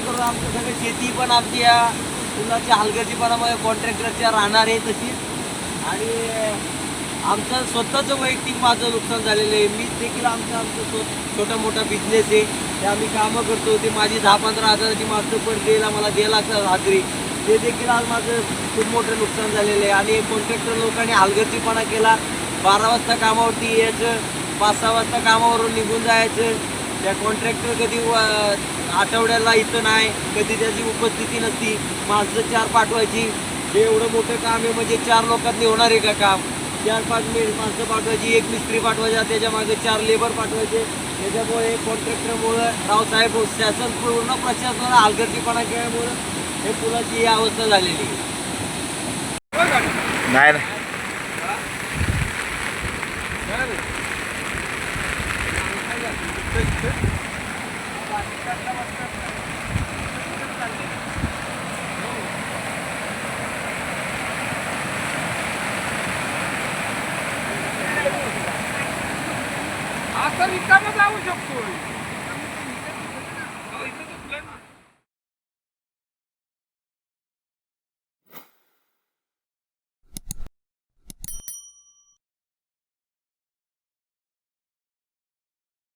करून आमचं सगळं शेती पण आमची या पुलाच्या हलगर्जीपणामुळे कॉन्ट्रॅक्टरच्या राहणार आहे तशीच आणि आमचं स्वतःचं वैयक्तिक माझं नुकसान झालेलं आहे. मी देखील आमचं आमचं स्व छोटा मोठा बिझनेस आहे. ते आम्ही कामं करतो. ते माझी दहा पंधरा हजाराची मागचं पण द्यायला मला द्यायला असं हाजरी ते देखील आज माझं खूप मोठं नुकसान झालेलं आहे. आणि कॉन्ट्रॅक्टर लोकांनी हलगर्जीपणा केला. बारा वाजता कामावरती यायचं. पाच सहा वाजता कामावरून निघून जायचं. त्या कॉन्ट्रॅक्टर कधी आठवड्याला इथं नाही कधी त्याची उपस्थिती नसती. माणसं चार पाठवायची. हे एवढं मोठं काम आहे म्हणजे चार लोकांनी होणार आहे का काम? चार पाच मी माणसं पाठवायची एक मिस्त्री पाठवायचा त्याच्यामागे चार लेबर पाठवायचे. त्याच्यामुळे कॉन्ट्रॅक्टरमुळं रावसाहेब शासन पूर्ण प्रशासनाला हलगर्जीपणा केल्यामुळं हे पुलाची ही अवस्था झालेली आहे. नाही नाही आता रिकामा जाऊ शकतो